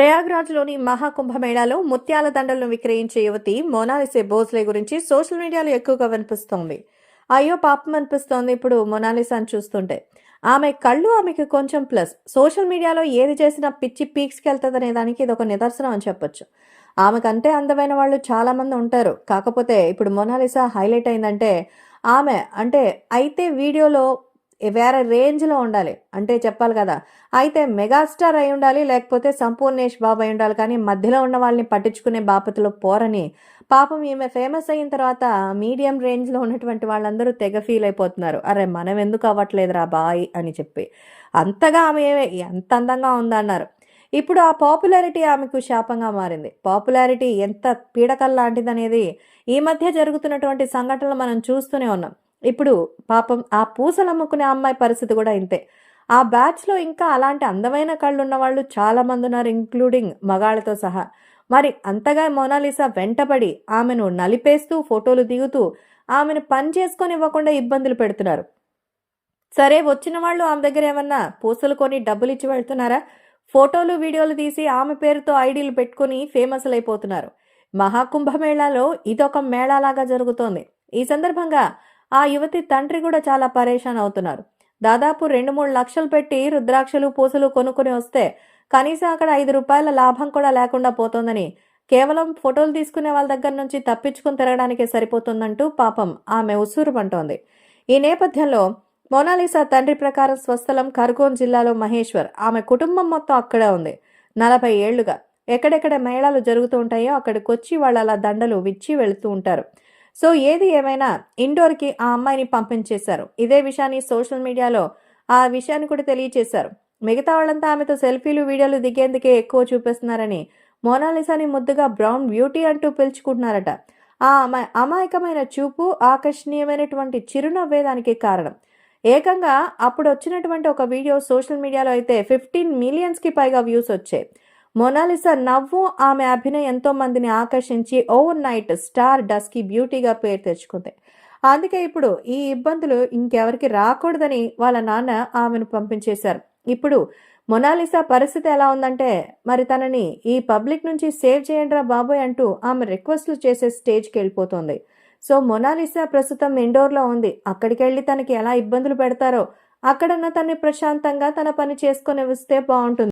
ప్రయాగ్రాజ్లోని మహాకుంభమేళాలో ముత్యాల దండలను విక్రయించే యువతి మొనాలిసే భోస్లే గురించి సోషల్ మీడియాలో ఎక్కువగా వినిపిస్తోంది. అయ్యో పాపం అనిపిస్తోంది ఇప్పుడు మొనాలిసాని చూస్తుంటే. ఆమె కళ్ళు ఆమెకు కొంచెం ప్లస్. సోషల్ మీడియాలో ఏది చేసినా పిచ్చి పీక్స్కి వెళ్తుందనే దానికి ఇది ఒక నిదర్శనం అని చెప్పొచ్చు. ఆమెకంటే అందమైన వాళ్ళు చాలామంది ఉంటారు. కాకపోతే ఇప్పుడు మొనాలిసా హైలైట్ అయిందంటే ఆమె అంటే అయితే వీడియోలో వేరే రేంజ్లో ఉండాలి. అంటే చెప్పాలి కదా అయితే మెగాస్టార్ అయి ఉండాలి లేకపోతే సంపూర్ణేష్ బాబు అయి ఉండాలి. కానీ మధ్యలో ఉన్న వాళ్ళని పట్టించుకునే బాపతిలో పోరని పాపం ఈమె ఫేమస్ అయిన తర్వాత మీడియం రేంజ్లో ఉన్నటువంటి వాళ్ళందరూ తెగ ఫీల్ అయిపోతున్నారు. అరే మనం ఎందుకు అవ్వట్లేదురా బాయ్ అని చెప్పి. అంతగా ఆమె ఎంత అందంగా ఉందన్నారు. ఇప్పుడు ఆ పాపులారిటీ ఆమెకు శాపంగా మారింది. పాపులారిటీ ఎంత పీడకల్ లాంటిదనేది ఈ మధ్య జరుగుతున్నటువంటి సంఘటనలు మనం చూస్తూనే ఉన్నాం. ఇప్పుడు పాపం ఆ పూసలు అమ్ముకునే అమ్మాయి పరిస్థితి కూడా ఇంతే. ఆ బ్యాచ్లో ఇంకా అలాంటి అందమైన కళ్ళు ఉన్న వాళ్ళు ఉన్నారు ఇంక్లూడింగ్ మగాళ్ళతో సహా. మరి అంతగా మోనాలిసా వెంటబడి ఆమెను నలిపేస్తూ ఫోటోలు దిగుతూ ఆమెను పని చేసుకొని ఇవ్వకుండా ఇబ్బందులు పెడుతున్నారు. సరే వచ్చిన వాళ్ళు ఆమె దగ్గర ఏమన్నా పూసలు కొని డబ్బులు ఇచ్చి వెళ్తున్నారా? ఫోటోలు వీడియోలు తీసి ఆమె పేరుతో ఐడీలు పెట్టుకుని ఫేమస్ అయిపోతున్నారు మహాకుంభమేళాలో ఇదొక మేళాలాగా జరుగుతోంది. ఈ సందర్భంగా ఆ యువతి తండ్రి కూడా చాలా పరేషాన్ అవుతున్నారు. దాదాపు రెండు మూడు లక్షలు పెట్టి రుద్రాక్షలు పూసలు కొనుక్కొని వస్తే కనీసం అక్కడ ఐదు రూపాయల లాభం కూడా లేకుండా పోతోందని కేవలం ఫోటోలు తీసుకునే వాళ్ళ దగ్గర నుంచి తప్పించుకుని తిరగడానికే సరిపోతుందంటూ పాపం ఆమె ఉసూరుమంటోంది ఈ నేపథ్యంలో మోనాలిసా తండ్రి ప్రకారం స్వస్థలం ఖర్గోన్ జిల్లాలో మహేశ్వర్. ఆమె కుటుంబం మొత్తం అక్కడే ఉంది. నలభై ఏళ్ళుగా. ఎక్కడెక్కడ మేళాలు జరుగుతూ ఉంటాయో అక్కడికి వచ్చి వాళ్ళు అలా దండలు విచ్చి వెళుతూ ఉంటారు. సో ఏది ఏమైనా ఇండోర్కి ఆ అమ్మాయిని పంపించేశారు. ఇదే విషయాన్ని సోషల్ మీడియాలో ఆ విషయాన్ని కూడా తెలియచేశారు. మిగతా వాళ్ళంతా ఆమెతో సెల్ఫీలు వీడియోలు దిగేందుకే ఎక్కువ చూపిస్తున్నారని మోనాలిసాని ముద్దుగా బ్రౌన్ బ్యూటీ అంటూ పిలుచుకుంటున్నారట. ఆ అమాయ అమాయకమైన చూపు ఆకర్షణీయమైనటువంటి చిరునవ్వే దానికి కారణం. ఏకంగా అప్పుడు వచ్చినటువంటి ఒక వీడియో సోషల్ మీడియాలో అయితే ఫిఫ్టీన్ మిలియన్స్కి పైగా వ్యూస్ వచ్చాయి. మొనాలిసా నవ్వు ఆమె అభినయంతో ఎంతో మందిని ఆకర్షించి ఓవర్ నైట్ స్టార్ డస్కి బ్యూటీగా పేరు తెచ్చుకుంది. అందుకే ఇప్పుడు ఈ ఇబ్బందులు ఇంకెవరికి రాకూడదని వాళ్ళ నాన్న ఆమెను పంపించేశారు. ఇప్పుడు మొనాలిసా పరిస్థితి ఎలా ఉందంటే మరి తనని ఈ పబ్లిక్ నుంచి సేవ్ చేయండిరా బాబోయ్ అంటూ ఆమె రిక్వెస్ట్లు చేసే స్టేజ్కి వెళ్ళిపోతుంది. సో మొనాలిసా ప్రస్తుతం ఇండోర్లో ఉంది. అక్కడికి వెళ్ళి తనకి ఎలా ఇబ్బందులు పెడతారో అక్కడన్న తన్ని ప్రశాంతంగా తన పని చేసుకొని వస్తే బాగుంటుంది.